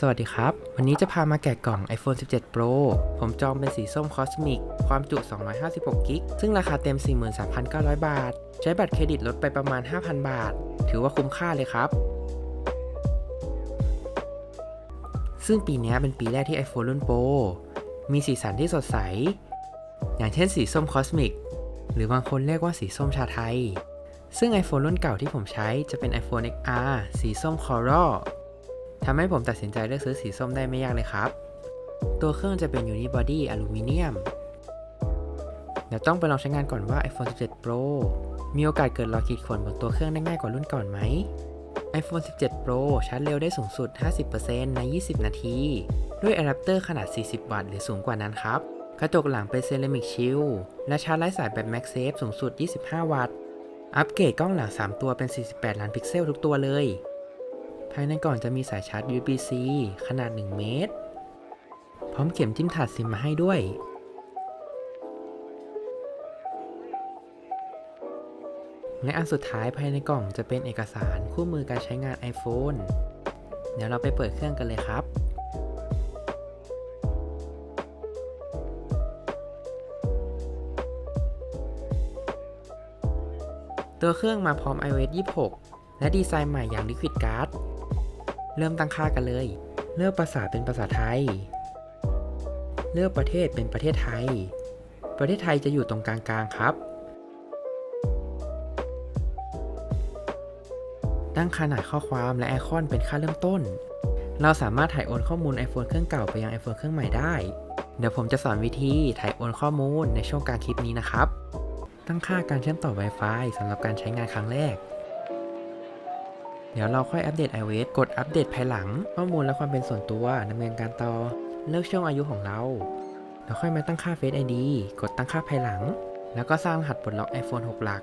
สวัสดีครับ วันนี้จะพามาแกะกล่อง iPhone 17 Pro ผมจองเป็นสีส้มคอสมิกความจุ 256กิกซึ่งราคาเต็ม 43,900 บาท ใช้บัตรเครดิตลดไปประมาณ 5,000 บาท ถือว่าคุ้มค่าเลยครับ ซึ่งปีนี้เป็นปีแรกที่ iPhone รุ่น Pro มีสีสันที่สดใส อย่างเช่นสีส้มคอสมิกหรือบางคนเรียกว่าสีส้มชาไทย ซึ่ง iPhone รุ่นเก่าที่ผมใช้จะเป็น iPhone XR สีส้ม Coral ทำให้ผมตัดสินใจเลือกซื้อสีส้มได้ไม่ยากเลยครับ ตัวเครื่องจะเป็น Unibody อลูมิเนียมเดี๋ยวต้องไปลองใช้งานก่อนว่า iPhone 17 Pro มีโอกาสเกิดรอยขีดข่วนบนตัวเครื่องได้ง่ายกว่ารุ่นก่อนไหม iPhone 17 Pro ชาร์จเร็วได้สูงสุด 50%ใน 20 นาที ด้วยอะแดปเตอร์ขนาด 40 วัตต์หรือสูงกว่านั้นครับ กระจกหลังเป็นเซรามิกชิลและชาร์จไร้สายแบบ MagSafe สูงสุด 25 วัตต์ อัปเกรดกล้องหลัง 3 ตัวเป็น 48 ล้านพิกเซลทุกตัวเลย ภายในกล่องจะมีสายชาร์จ USB-C ขนาด 1 เมตร พร้อมเข็มจิ้มถาดซิมมาให้ด้วย และอันสุดท้ายภายในกล่องจะเป็นเอกสารคู่มือการใช้งาน iPhone เดี๋ยวเราไปเปิดเครื่องกันเลยครับตัวเครื่องมาพร้อม iOS 26 และดีไซน์ใหม่อย่าง Liquid Card เริ่มตั้งค่ากันเลย เลือกภาษาเป็นภาษาไทย เลือกประเทศเป็นประเทศไทย ประเทศไทยจะอยู่ตรงกลางๆครับ ตั้งขนาดข้อความและไอคอนเป็นค่าเริ่มต้น เราสามารถถ่ายโอนข้อมูล iPhone เครื่องเก่าไปยัง iPhone เครื่องใหม่ได้ เดี๋ยวผมจะสอนวิธีถ่ายโอนข้อมูลในช่วงกลางคลิปนี้นะครับ ตั้งค่าการเชื่อมต่อ Wi-Fi สำหรับการใช้งานครั้งแรก เดี๋ยวเราค่อยอัปเดต iOS กดอัปเดตภายหลัง ข้อมูลและความเป็นส่วนตัวดำเนินการต่อ เลือกช่วงอายุของเรา แล้วค่อยมาตั้งค่า Face ID กดตั้งค่าภายหลัง แล้วก็สร้างรหัสปลดล็อก iPhone 6 หลัก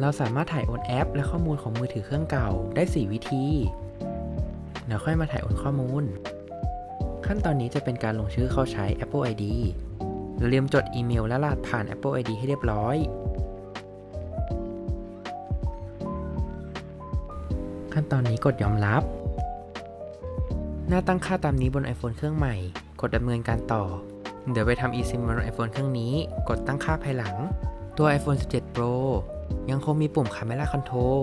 เราสามารถถ่ายโอนแอป และข้อมูลของมือถือเครื่องเก่าได้ 4 วิธีแล้วค่อยมาถ่ายโอนข้อมูล ขั้นตอนนี้จะเป็นการลงชื่อเข้าใช้ Apple ID อย่าลืมจดอีเมลและรหัสผ่าน Apple ID ให้เรียบร้อย ขั้นตอนนี้กดยอมรับ หน้าตั้งค่าตามนี้บน iPhone เครื่องใหม่ กดดำเนินการต่อ เดี๋ยวไปทำ eSIM บน iPhone เครื่องนี้ กดตั้งค่าภายหลัง ตัว iPhone 17 Pro ยังคงมีปุ่ม Camera Control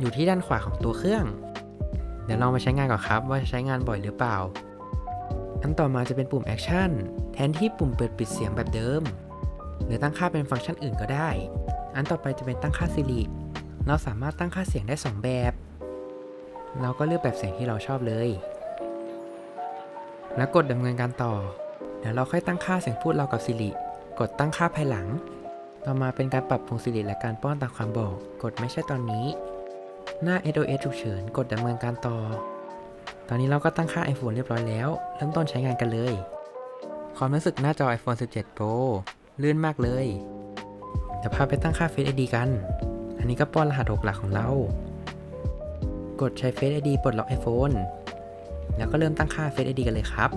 อยู่ที่ด้านขวาของตัวเครื่อง เดี๋ยวลองมาใช้งานก่อนครับว่าใช้งานบ่อยหรือเปล่า อันต่อมาจะเป็นปุ่ม Action แทนที่ปุ่มเปิดปิดเสียงแบบเดิม หรือตั้งค่าเป็นฟังก์ชันอื่นก็ได้ อันต่อไปจะเป็นตั้งค่า Siri เราสามารถตั้งค่าเสียงได้ 2 แบบ เราก็เลือกแบบเสียงที่เราชอบเลย แล้วกดดำเนินการต่อ เดี๋ยวเราค่อยตั้งค่าเสียงพูดเรากับ Siri กดตั้งค่าภายหลัง ต่อมาเป็นการปรับปรุง Siri และการป้อนตามความบอก กดไม่ใช่ตอนนี้ หน้า SOS ฉุกเฉิน กดดำเนินการต่อ ตอนนี้เราก็ตั้งค่า iPhone เรียบร้อยแล้ว เริ่มต้นใช้งานกันเลย ความรู้สึกหน้าจอ iPhone 17 Pro ลื่นมากเลย เดี๋ยวพาไปตั้งค่า Face ID กัน อันนี้ก็ป้อนรหัส6หลักของเรา กดใช้ Face ID ปลดล็อก iPhone แล้วก็เริ่มตั้งค่า Face ID กันเลยครับ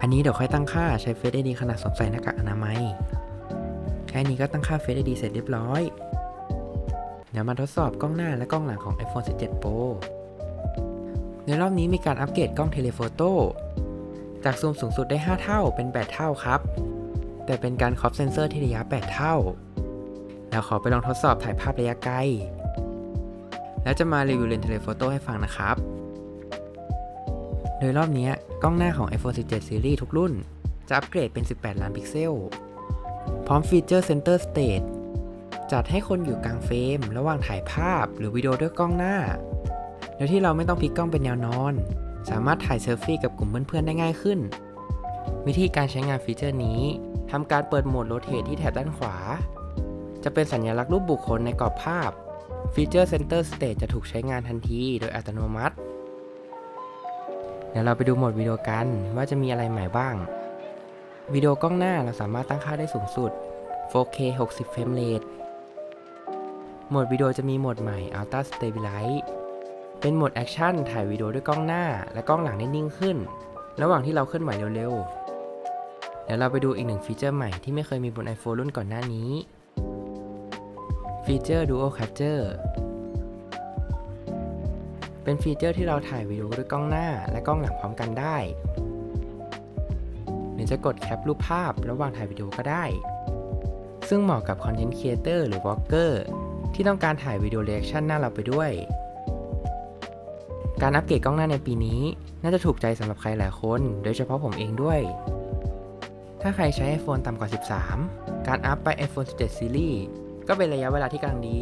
อันนี้เดี๋ยวค่อยตั้งค่าใช้ Face ID ขนาดสวมใส่หน้ากากอนามัย แค่นี้ก็ตั้งค่า Face ID เสร็จเรียบร้อย เดี๋ยวมาทดสอบกล้องหน้าและกล้องหลังของ iPhone 17 Pro ในรอบนี้มีการอัปเกรดกล้องเทเลโฟโต้จากซูมสูงสุดได้ 5 เท่าเป็น 8 เท่าครับ แต่เป็นการครอปเซนเซอร์ที่ระยะ 8 เท่า แล้วขอไปลองทดสอบถ่ายภาพระยะไกล แล้วจะมารีวิวเลนส์เทเลโฟโต้ให้ฟังนะครับ โดยรอบนี้กล้องหน้าของ iPhone 17 Series ทุกรุ่น จะอัปเกรดเป็น 18 ล้านพิกเซล พร้อมฟีเจอร์ Center Stage จัดให้คนอยู่กลางเฟรม ระหว่างถ่ายภาพหรือวิดีโอด้วยกล้องหน้า โดยที่เราไม่ต้องพลิกกล้องเป็นแนวนอน สามารถถ่ายเซลฟี่กับกลุ่มเพื่อนๆได้ง่ายขึ้น วิธีการใช้งานฟีเจอร์นี้ทำการเปิดโหมดโรเทตที่แถบด้านขวา จะเป็นสัญลักษณ์รูปบุคคลในกรอบภาพฟีเจอร์ Center Stage จะถูกใช้งานทันทีโดยอัตโนมัติ เดี๋ยวเราไปดูโหมดวิดีโอกันว่าจะมีอะไรใหม่บ้าง วิดีโอกล้องหน้าเราสามารถตั้งค่าได้สูงสุด 4K 60 เฟรมเรทโหมดวิดีโอจะมีโหมดใหม่ Ultra Stabilize เป็นโหมดแอคชั่นถ่ายวิดีโอด้วยกล้องหน้า และกล้องหลังได้นิ่งขึ้น ระหว่างที่เราเคลื่อนไหวเร็วๆเดี๋ยวเราไปดูอีกหนึ่งฟีเจอร์ใหม่ที่ไม่เคยมีบน iPhone รุ่นก่อนหน้านี้ฟีเจอร์ Dual Capture เป็นฟีเจอร์ที่เราถ่ายวิดีโอด้วยกล้องหน้าและกล้องหลังพร้อมกันได้ หรือจะกดแคปรูปภาพระหว่างถ่ายวิดีโอก็ได้ ซึ่งเหมาะกับคอนเทนต์ครีเอเตอร์หรือวอล์กเกอร์ที่ต้องการถ่ายวิดีโอเรีแอคชั่นหน้าเราไปด้วย การอัปเกรดกล้องหน้าในปีนี้ น่าจะถูกใจสำหรับใครหลายคน โดยเฉพาะผมเองด้วย ถ้าใครใช้ iPhone ต่ำกว่า 13 การอัพไป iPhone 17 Series ก็เป็นระยะเวลาที่กำลังดี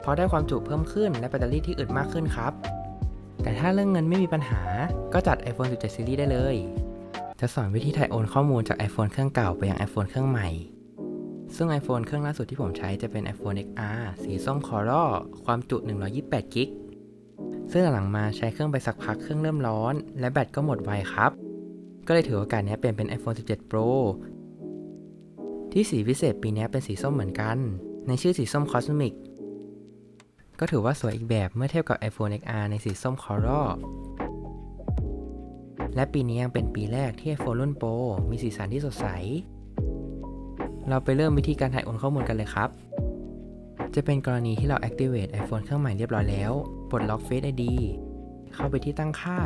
เพราะได้ความจุเพิ่มขึ้นและแบตเตอรี่ที่อึดมากขึ้นครับ แต่ถ้าเรื่องเงินไม่มีปัญหา ก็จัด iPhone 17 Series ได้เลย จะสอนวิธีถ่ายโอนข้อมูลจาก iPhone เครื่องเก่าไปยัง iPhone เครื่องใหม่ ซึ่ง iPhone เครื่องล่าสุดที่ผมใช้จะเป็น iPhone XR สีส้ม Coral ความจุ128กิก ซึ่งหลังมาใช้เครื่องไปสักพักเครื่องเริ่มร้อน และแบตก็หมดไวครับ ก็เลยถือโอกาสนี้เปลี่ยนเป็น iPhone 17 Pro ที่สีพิเศษปีนี้เป็นสีส้มเหมือนกัน ในชื่อสีส้ม Cosmic ก็ถือว่าสวยอีกแบบเมื่อเทียบกับ iPhone XR ในสีส้ม Coral และปีนี้ยังเป็นปีแรกที่ iPhone รุ่น Pro มีสีสันที่สดใส เราไปเริ่มวิธีการถ่ายโอนข้อมูลกันเลยครับ จะเป็นกรณีที่เรา activate iPhone เครื่องใหม่เรียบร้อยแล้ว ปลดล็อก Face ID เข้าไปที่ตั้งค่า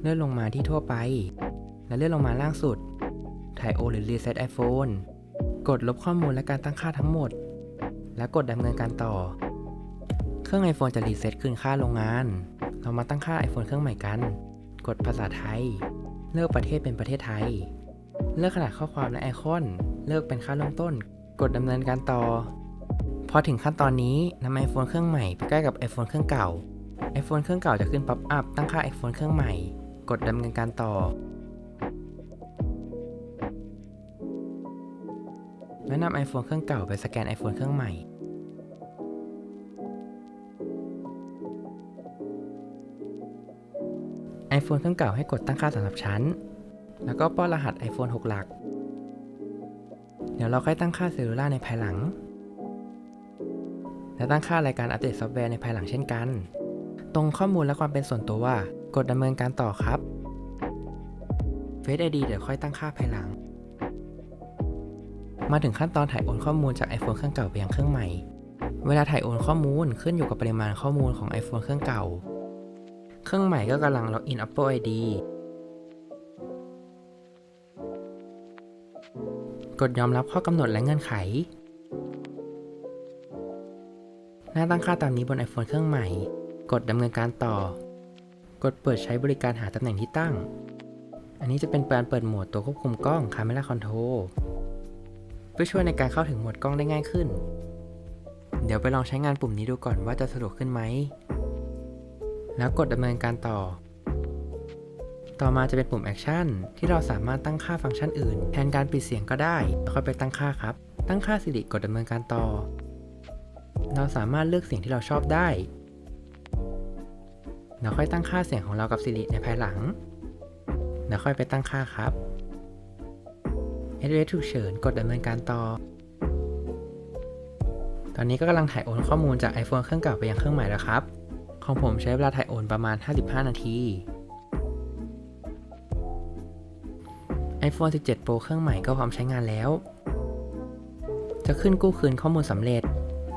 เลื่อนลงมาที่ทั่วไป และเลื่อนลงมาล่างสุด ถ่ายโอหรือ reset iPhone กดลบข้อมูลและการตั้งค่าทั้งหมด แล้วกดดำเนินการต่อ เครื่อง iPhone จะรีเซ็ตคืนค่าโรงงาน เรามาตั้งค่า iPhone เครื่องใหม่กัน กดภาษาไทย เลือกประเทศเป็นประเทศไทย เลือกขนาดข้อความและไอคอน เลือกเป็นค่าเริ่มต้น กดดำเนินการต่อ พอถึงขั้นตอนนี้นำ iPhone เครื่องใหม่ไปใกล้กับ iPhone เครื่องเก่า iPhone เครื่องเก่าจะขึ้นป๊อปอัพตั้งค่า iPhone เครื่องใหม่ กดดำเนินการต่อ และนำ iPhone เครื่องเก่าไปสแกน iPhone เครื่องใหม่ iPhone เครื่องเก่าให้กดตั้งค่าสำหรับชั้น แล้วก็ป้อนรหัส iPhone 6 หลัก เดี๋ยวเราค่อยตั้งค่าเซลลูล่าในภายหลัง และตั้งค่ารายการอัปเดตซอฟต์แวร์ในภายหลังเช่นกัน ตรงข้อมูลและความเป็นส่วนตัวกดดำเนินการต่อครับ Face ID เดี๋ยวค่อยตั้งค่าภายหลัง มาถึงขั้นตอนถ่ายโอนข้อมูลจาก iPhone เครื่องเก่าไปยังเครื่องใหม่ เวลาถ่ายโอนข้อมูลขึ้นอยู่กับปริมาณข้อมูลของ iPhone เครื่องเก่า เครื่องใหม่ก็กำลังล็อกอิน Apple ID กดยอมรับข้อกำหนดและเงื่อนไข หน้าตั้งค่าตามนี้บน iPhone เครื่องใหม่ กดดำเนินการต่อ กดเปิดใช้บริการหาตำแหน่งที่ตั้ง อันนี้จะเป็นการเปิดโหมดตัวควบคุมกล้อง Camera Control เพื่อช่วยในการเข้าถึงโหมดกล้องได้ง่ายขึ้น เดี๋ยวไปลองใช้งานปุ่มนี้ดูก่อนว่าจะสะดวกขึ้นไหม แล้วกดดำเนินการต่อ ต่อมาจะเป็นปุ่ม Action ที่เราสามารถตั้งค่าฟังก์ชันอื่น แทนการปิดเสียงก็ได้แล้วค่อยไปตั้งค่าครับ ตั้งค่าสิริกดดำเนินการต่อ เราสามารถเลือกเสียงที่เราชอบได้ เราค่อยตั้งค่าเสียงของเรากับสิริในภายหลังแล้วค่อยไปตั้งค่าครับ SOS ฉุกเฉิน กดดำเนินการต่อ ตอนนี้ก็กำลังถ่ายโอนข้อมูลจาก iPhone เครื่องเก่าไปยังเครื่องใหม่แล้วครับ ของผมใช้เวลาถ่ายโอนประมาณ 55 นาที iPhone 17 Pro เครื่องใหม่ก็พร้อมใช้งานแล้ว จะขึ้นกู้คืนข้อมูลสำเร็จ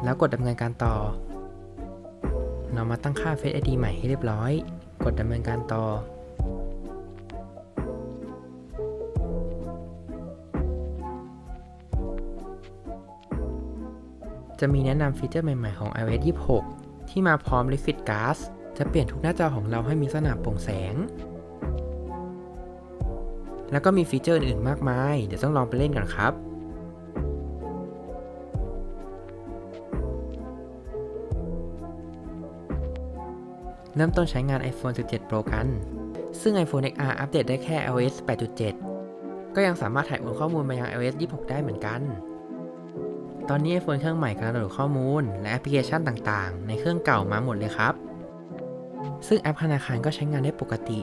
แล้วกดดำเนินการต่อเรามาตั้งค่า Face ID ใหม่ให้เรียบร้อย กดดำเนินการต่อ จะมีแนะนำฟีเจอร์ใหม่ ๆ ของ iOS 26 ที่มาพร้อม Refit Glass จะเปลี่ยนทุกหน้าจอของเราให้มีสนามโปร่งแสง แล้วก็มีฟีเจอร์อื่นๆมากมาย เดี๋ยวต้องลองไปเล่นกันครับ เริ่มต้นใช้งาน iPhone 17 Pro กัน ซึ่ง iPhone XR อัปเดตได้แค่ iOS 8.7 ก็ยังสามารถถ่ายโอนข้อมูลมายัง iOS 26 ได้เหมือนกัน ตอนนี้ iPhone เครื่องใหม่กำลังโหลดข้อมูล และแอปพลิเคชันต่างๆ ในเครื่องเก่ามาหมดเลยครับ ซึ่งแอปธนาคารก็ใช้งานได้ปกติ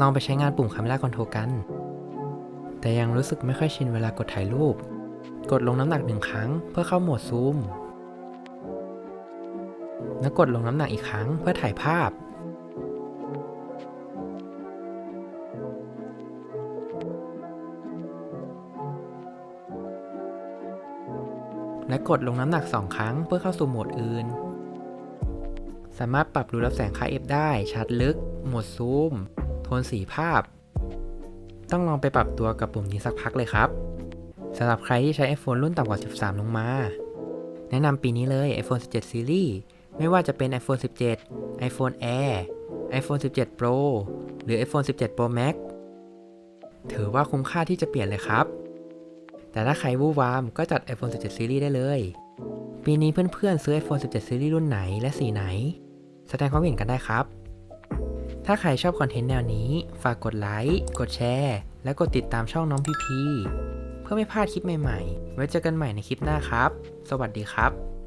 ลองไปใช้งานปุ่ม Camera Control กัน แต่ยังรู้สึกไม่ค่อยชินเวลากดถ่ายรูป กดลงน้ำหนักหนึ่งครั้งเพื่อเข้าโหมดซูม แล้กดลงน้ำหนักอีกครั้งเพื่อถ่ายภาพ และกดลงน้ำหนัก 2 ครั้งเพื่อเข้าสู่โหมดอื่น สามารถปรับรูรับแสงค่า f ได้ชัดลึก โหมดซูม โทนสีภาพ ต้องลองไปปรับตัวกับปุ่มนี้สักพักเลยครับสำหรับใครที่ใช้ iPhone รุ่นต่ำกว่า 13 ลงมา แนะนำปีนี้เลย iPhone 17 Series ไม่ว่าจะเป็น iPhone 17 iPhone Air iPhone 17 Pro หรือ iPhone 17 Pro Max ถือว่าคุ้มค่าที่จะเปลี่ยนเลยครับ แต่ถ้าใครวู่วามก็จัด iPhone 17 Series ได้เลย ปีนี้เพื่อนๆซื้อ iPhone 17 Series รุ่นไหนและสีไหน แสดงความเห็นกันได้ครับ ถ้าใครชอบคอนเทนต์แนวนี้ ฝากกดไลค์ กดแชร์ และกดติดตามช่องน้องพีพีเพื่อไม่พลาดคลิปใหม่ๆ ไว้เจอกันใหม่ในคลิปหน้าครับ สวัสดีครับ